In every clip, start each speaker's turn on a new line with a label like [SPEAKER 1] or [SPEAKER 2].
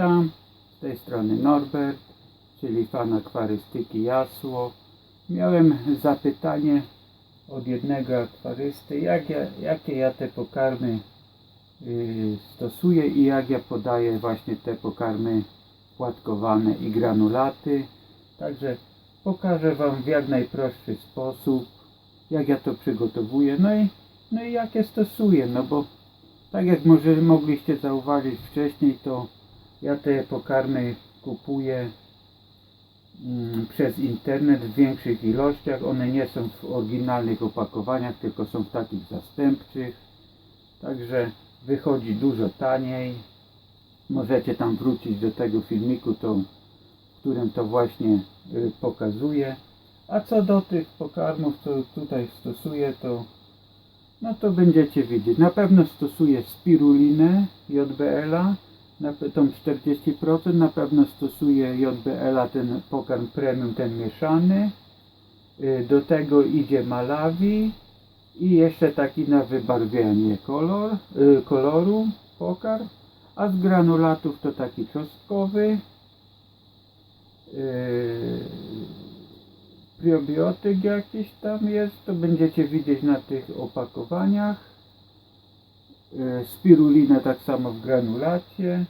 [SPEAKER 1] Z tej strony Norbert, czyli fan akwarystyki Jasło. Miałem zapytanie od jednego akwarysty, jak ja, jakie ja te pokarmy y, stosuję i jak ja podaję właśnie te pokarmy płatkowane i granulaty. Także pokażę Wam w jak najprostszy sposób, jak ja to przygotowuję, no i, no i jakie stosuję, no bo tak jak może mogliście zauważyć wcześniej, to ja te pokarmy kupuję mm, przez internet w większych ilościach. One nie są w oryginalnych opakowaniach, tylko są w takich zastępczych. Także wychodzi dużo taniej. Możecie tam wrócić do tego filmiku, to, w którym to właśnie y, pokazuję. A co do tych pokarmów, co tutaj stosuję, to no to będziecie widzieć. Na pewno stosuję spirulinę JBL-a, na tą 40%, na pewno stosuję JBL-a ten pokarm premium, ten mieszany. Y, Do tego idzie Malawi i jeszcze taki na wybarwianie kolor, y, koloru pokarm, a z granulatów to taki czosnkowy. Yy, probiotyk jakiś tam jest, to będziecie widzieć na tych opakowaniach. Yy, Spirulinę tak samo w granulacie.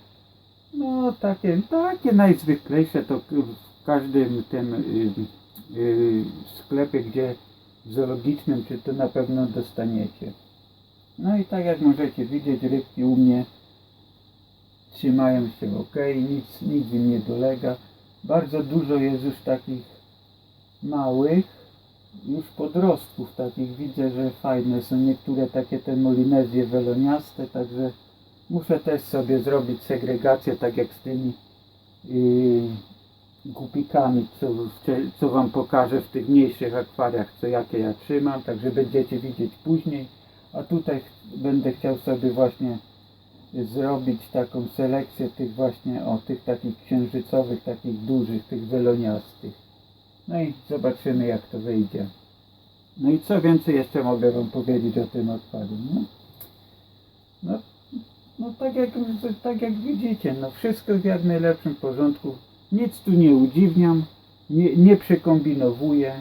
[SPEAKER 1] No takie, takie najzwyklejsze to w każdym tym yy, yy, sklepie, gdzie zoologicznym, czy to na pewno dostaniecie. No i tak jak możecie widzieć, rybki u mnie trzymają się ok, nic, nic im nie dolega. Bardzo dużo jest już takich małych, już podrostków takich. Widzę, że fajne są niektóre takie te molinezje weloniaste, także muszę też sobie zrobić segregację, tak jak z tymi yy, gupikami, co, co Wam pokażę w tych mniejszych akwariach, co jakie ja trzymam, także będziecie widzieć później. A tutaj będę chciał sobie właśnie zrobić taką selekcję tych właśnie, o tych takich księżycowych, takich dużych, tych weloniastych. No i zobaczymy jak to wyjdzie. No i co więcej jeszcze mogę Wam powiedzieć o tym akwarium, no? No, no tak, jak, tak jak widzicie, no wszystko w jak najlepszym porządku. Nic tu nie udziwniam, nie, nie przekombinowuję.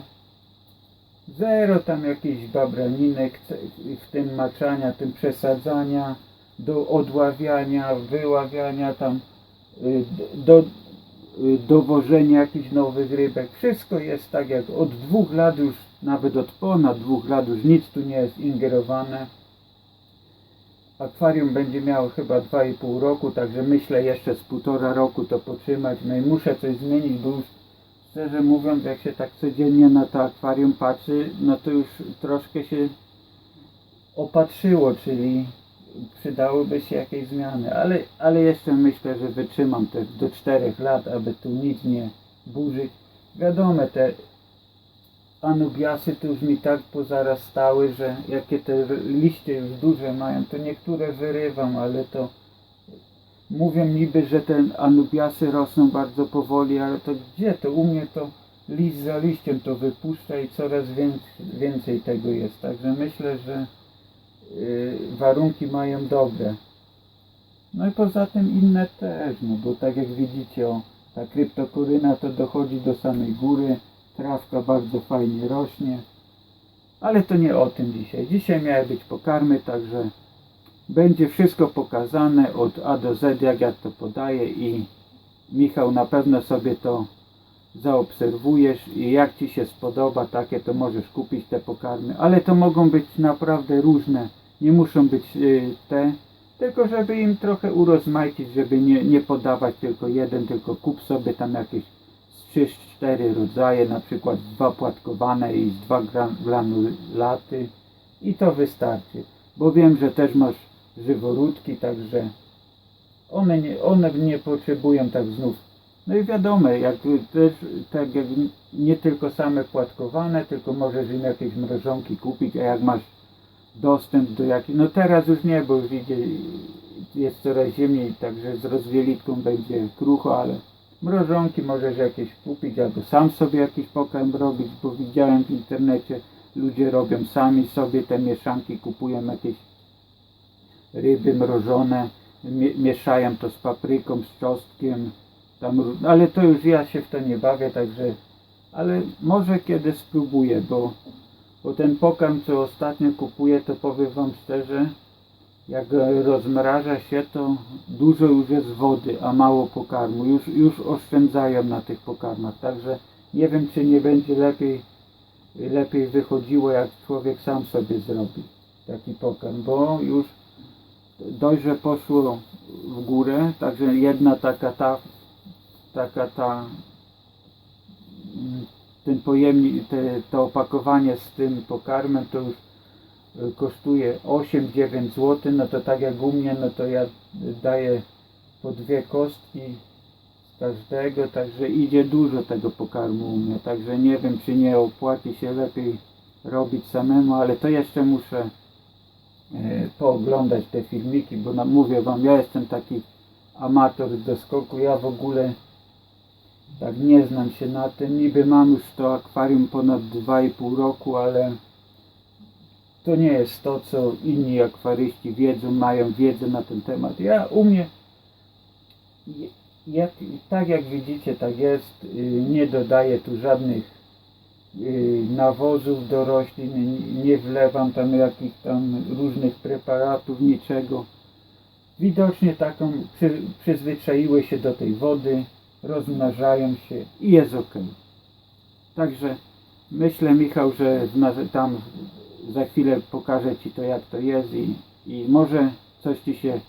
[SPEAKER 1] Zero tam jakichś babraninek, w tym maczania, tym przesadzania, do odławiania, wyławiania tam, y, do, dowożenia jakichś nowych rybek. Wszystko jest tak jak od dwóch lat już, nawet od ponad dwóch lat już nic tu nie jest ingerowane. Akwarium będzie miało chyba 2,5 roku, także myślę jeszcze z półtora roku to potrzymać. No i muszę coś zmienić, bo już szczerze mówiąc, jak się tak codziennie na to akwarium patrzy, no to już troszkę się opatrzyło, czyli przydałyby się jakieś zmiany, ale, ale jeszcze myślę, że wytrzymam te do 4 lat, aby tu nic nie burzyć. Wiadomo, te anubiasy tu już mi tak pozarastały, że jakie te liście już duże mają, to niektóre wyrywam, ale to mówią niby, że te anubiasy rosną bardzo powoli, ale to gdzie? To u mnie to list za liściem to wypuszcza i coraz więcej, więcej tego jest. Także myślę, że warunki mają dobre. No i poza tym inne też, no bo tak jak widzicie, o, ta kryptokoryna to dochodzi do samej góry, trawka bardzo fajnie rośnie, ale to nie o tym dzisiaj. Dzisiaj miały być pokarmy, także będzie wszystko pokazane od A do Z, jak ja to podaję i Michał na pewno sobie to zaobserwujesz i jak Ci się spodoba takie, to możesz kupić te pokarmy, ale to mogą być naprawdę różne, nie muszą być y, te, tylko żeby im trochę urozmaicić, żeby nie, nie podawać tylko jeden, tylko kup sobie tam jakieś z 3-4 rodzaje, na przykład dwa płatkowane i dwa gra- granulaty i to wystarczy, bo wiem, że też masz żyworódki, także one nie, one nie potrzebują tak znów. No i wiadomo, jak też tak jak nie tylko same płatkowane, tylko możesz im jakieś mrożonki kupić, a jak masz dostęp do jakichś, no teraz już nie, bo już jest coraz zimniej, także z rozwielitką będzie krucho, ale mrożonki możesz jakieś kupić, albo sam sobie jakiś pokarm robić, bo widziałem w internecie, ludzie robią sami sobie te mieszanki, kupują jakieś ryby mrożone mie- mieszają to z papryką, z czosnkiem, tam, ale to już ja się w to nie bawię, także, ale może kiedy spróbuję, bo, bo ten pokarm, co ostatnio kupuję, to powiem Wam szczerze, jak rozmraża się, to dużo już jest wody, a mało pokarmu. Już, już oszczędzają na tych pokarmach, także nie wiem, czy nie będzie lepiej, lepiej wychodziło, jak człowiek sam sobie zrobi taki pokarm, bo już dość, że poszło w górę, także jedna taka ta, taka ta, mm, ten pojemnik, te, to opakowanie z tym pokarmem to już y, kosztuje 8-9 zł, no to tak jak u mnie, no to ja daję po dwie kostki z każdego, także idzie dużo tego pokarmu u mnie, także nie wiem czy nie opłaci się lepiej robić samemu, ale to jeszcze muszę e, pooglądać te filmiki, bo na, mówię wam, ja jestem taki amator do skoku, ja w ogóle tak nie znam się na tym, niby mam już to akwarium ponad 2,5 roku, ale to nie jest to, co inni akwaryści wiedzą, mają wiedzę na ten temat. Ja u mnie, jak, tak jak widzicie, tak jest, y, nie dodaję tu żadnych y, nawozów do roślin, nie wlewam tam jakichś tam różnych preparatów, niczego. Widocznie taką przy, przyzwyczaiły się do tej wody, rozmnażają się i jest ok. Także myślę Michał, że tam za chwilę pokażę Ci to jak to jest i, i może coś Ci się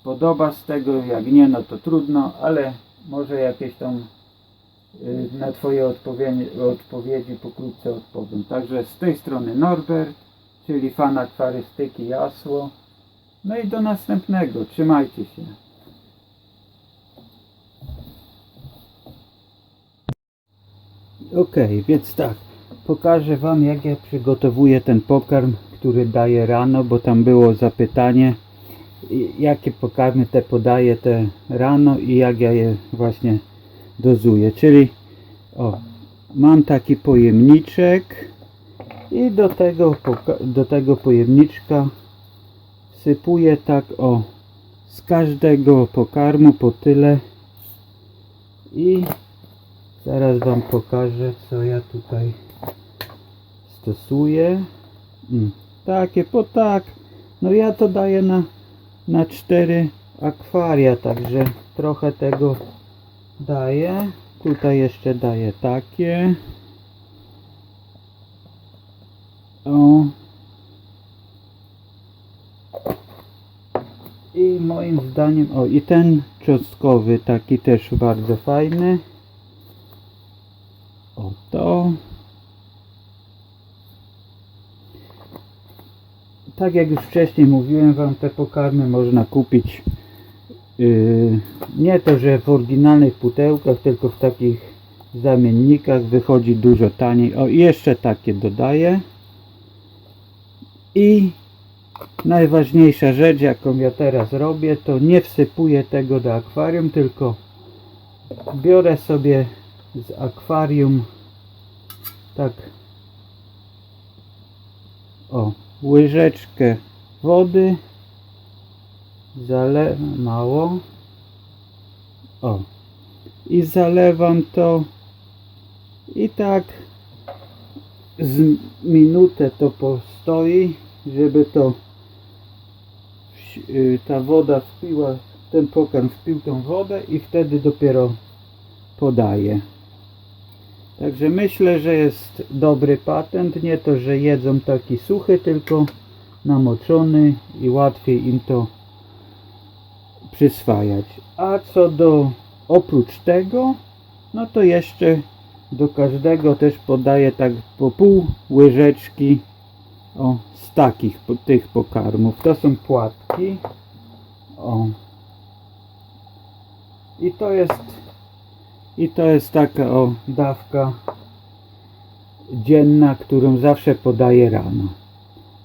[SPEAKER 1] spodoba z tego, jak nie no to trudno, ale może jakieś tam y, na Twoje odpowiedzi, odpowiedzi pokrótce odpowiem. Także z tej strony Norbert, czyli fan akwarystyki Jasło. No i do następnego. Trzymajcie się. Ok, więc tak, pokażę Wam jak ja przygotowuję ten pokarm, który daję rano, bo tam było zapytanie, jakie pokarmy te podaję te rano i jak ja je właśnie dozuję. Czyli o, mam taki pojemniczek i do tego, do tego pojemniczka sypuję tak o z każdego pokarmu po tyle i zaraz Wam pokażę co ja tutaj stosuję. Mm, takie po tak. No ja to daję na na cztery akwaria także trochę tego daję. Tutaj jeszcze daję takie. O. I moim zdaniem, o i ten czosnkowy taki też bardzo fajny. To. Tak jak już wcześniej mówiłem wam, te pokarmy można kupić yy, nie to, że w oryginalnych pudełkach, tylko w takich zamiennikach wychodzi dużo taniej. O jeszcze takie dodaję. I najważniejsza rzecz, jaką ja teraz robię, to nie wsypuję tego do akwarium, tylko biorę sobie z akwarium tak. O łyżeczkę wody. Zalewam mało. O. I zalewam to. I tak z minutę to postoi żeby to y, ta woda wpiła, ten pokarm wpił tą wodę i wtedy dopiero podaje. Także myślę, że jest dobry patent. Nie to, że jedzą taki suchy, tylko namoczony i łatwiej im to przyswajać. A co do oprócz tego, no to jeszcze do każdego też podaję tak po pół łyżeczki o, z takich po- tych pokarmów. To są płatki. O. I to jest i to jest taka o dawka dzienna, którą zawsze podaję rano.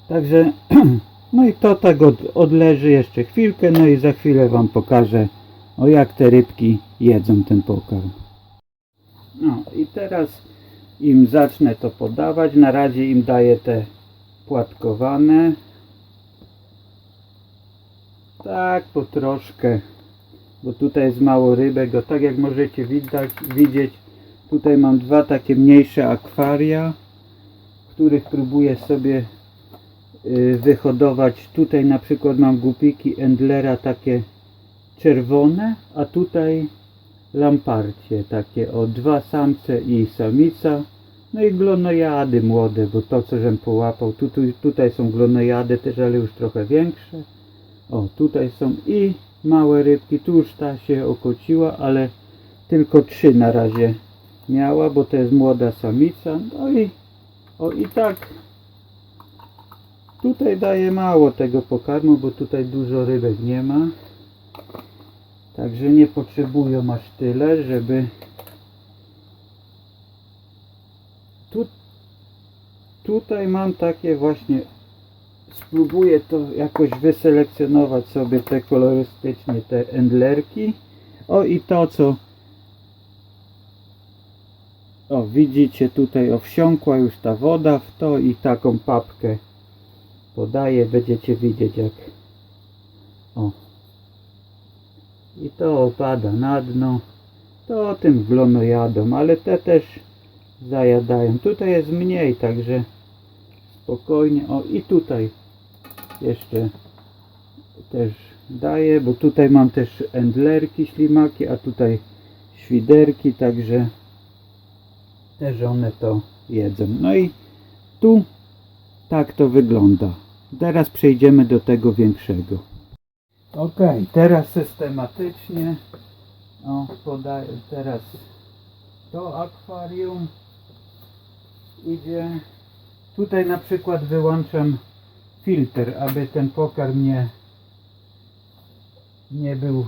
[SPEAKER 1] Także no i to tak od, odleży jeszcze chwilkę, no i za chwilę wam pokażę o jak te rybki jedzą ten pokarm. No i teraz im zacznę to podawać. Na razie im daję te płatkowane. Tak, po troszkę. Bo tutaj jest mało rybek. O, tak jak możecie widać, widzieć, tutaj mam dwa takie mniejsze akwaria, których próbuję sobie y, wyhodować. Tutaj na przykład mam głupiki Endlera takie czerwone, a tutaj lamparcie takie o dwa samce i samica. No i glonojady młode, bo to co żem połapał. Tu, tu, tutaj są glonojady też, ale już trochę większe. O, tutaj są i małe rybki. Tu już ta się okociła, ale tylko trzy na razie miała, bo to jest młoda samica. No i o i tak tutaj daje mało tego pokarmu, bo tutaj dużo rybek nie ma. Także nie potrzebują aż tyle, żeby tu, tutaj mam takie właśnie spróbuję to jakoś wyselekcjonować sobie te kolorystycznie te endlerki. O i to co o widzicie tutaj owsiąkła już ta woda w to i taką papkę podaję. Będziecie widzieć jak o. I to opada na dno. To o tym glonojadą ale te też zajadają. Tutaj jest mniej także spokojnie. O i tutaj jeszcze też daję bo tutaj mam też endlerki ślimaki a tutaj świderki także też one to jedzą. No i tu tak to wygląda. Teraz przejdziemy do tego większego. Ok teraz systematycznie podaję teraz to akwarium. Idzie tutaj na przykład wyłączam filtr aby ten pokarm nie nie był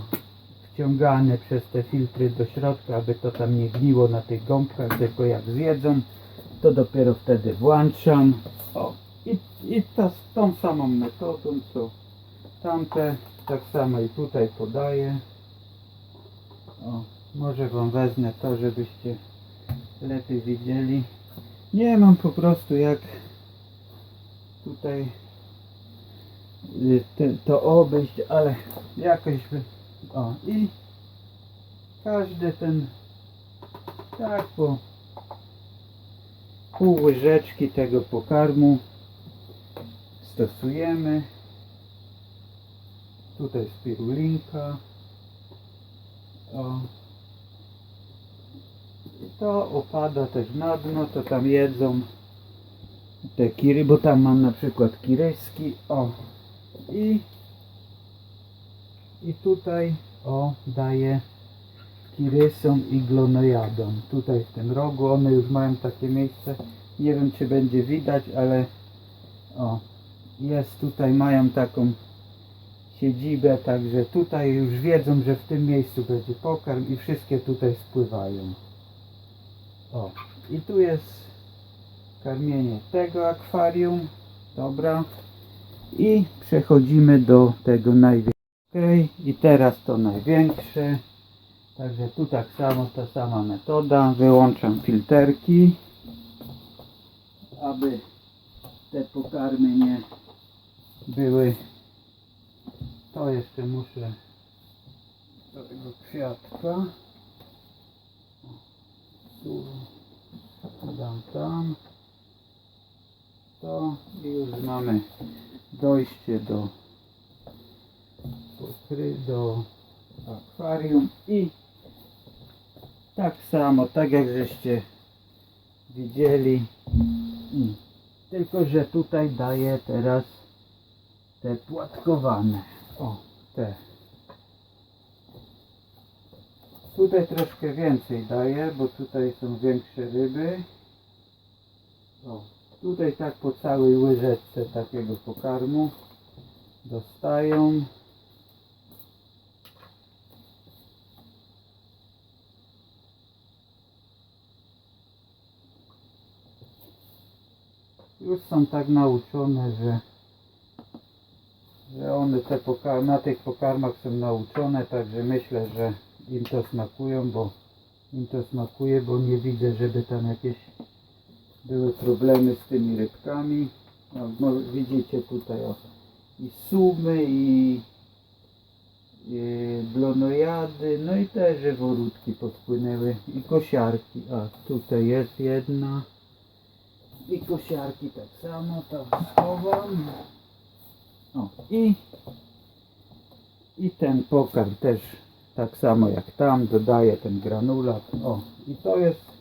[SPEAKER 1] wciągany przez te filtry do środka aby to tam nie gniło na tych gąbkach tylko jak zjedzą to dopiero wtedy włączam. O i, i ta, tą samą metodą co tamte tak samo i tutaj podaję. O może wam wezmę to żebyście lepiej widzieli. Nie mam po prostu jak tutaj to obejść, ale jakoś by... O i każdy ten tak po pół łyżeczki tego pokarmu stosujemy. Tutaj spirulinka. O. I to opada też na dno, to tam jedzą te kiry, bo tam mam na przykład kiryski, o i i tutaj o daję kirysom i glonojadom tutaj w tym rogu, one już mają takie miejsce nie wiem czy będzie widać, ale o jest tutaj, mają taką siedzibę, także tutaj już wiedzą, że w tym miejscu będzie pokarm i wszystkie tutaj spływają o, i tu jest karmienie tego akwarium. Dobra. I przechodzimy do tego największego. Ok, i teraz to największe. Także tu tak samo ta sama metoda. Wyłączam filterki, aby te pokarmy nie były. To jeszcze muszę do tego kwiatka. Tu dam tam to i już mamy dojście do do akwarium i tak samo, tak jak żeście widzieli tylko, że tutaj daję teraz te płatkowane. O, te. Tutaj troszkę więcej daję, bo tutaj są większe ryby. O, tutaj tak po całej łyżeczce takiego pokarmu dostają. Już są tak nauczone, że że one te na tych pokarmach są nauczone, także myślę, że im to smakują, bo im to smakuje, bo nie widzę, żeby tam jakieś były problemy z tymi rybkami. No, widzicie tutaj o, i sumy i yy, blonojady, no i te żyworódki podpłynęły i kosiarki. A tutaj jest jedna. I kosiarki tak samo, tam schowam. O, i, i ten pokarm też tak samo jak tam, dodaję ten granulat. O, i to jest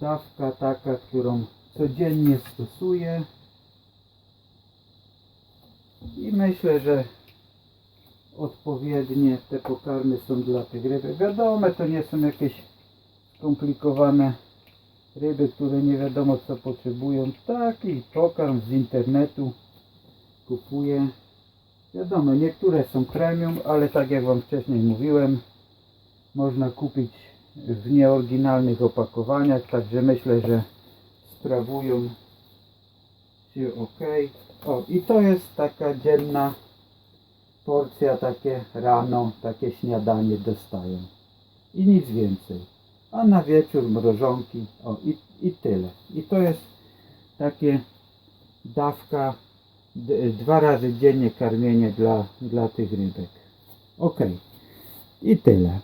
[SPEAKER 1] dawka taka, którą codziennie stosuję. I myślę, że odpowiednie te pokarmy są dla tych ryb. Wiadomo, to nie są jakieś skomplikowane ryby, które nie wiadomo co potrzebują. Taki pokarm z internetu kupuję. Wiadomo, niektóre są premium, ale tak jak Wam wcześniej mówiłem, można kupić w nieoryginalnych opakowaniach, także myślę, że sprawują się ok. O, i to jest taka dzienna porcja, takie rano, takie śniadanie dostają. I nic więcej. A na wieczór mrożonki, o i, i tyle. I to jest takie dawka, dwa razy dziennie karmienie dla, dla tych rybek. Ok. I tyle.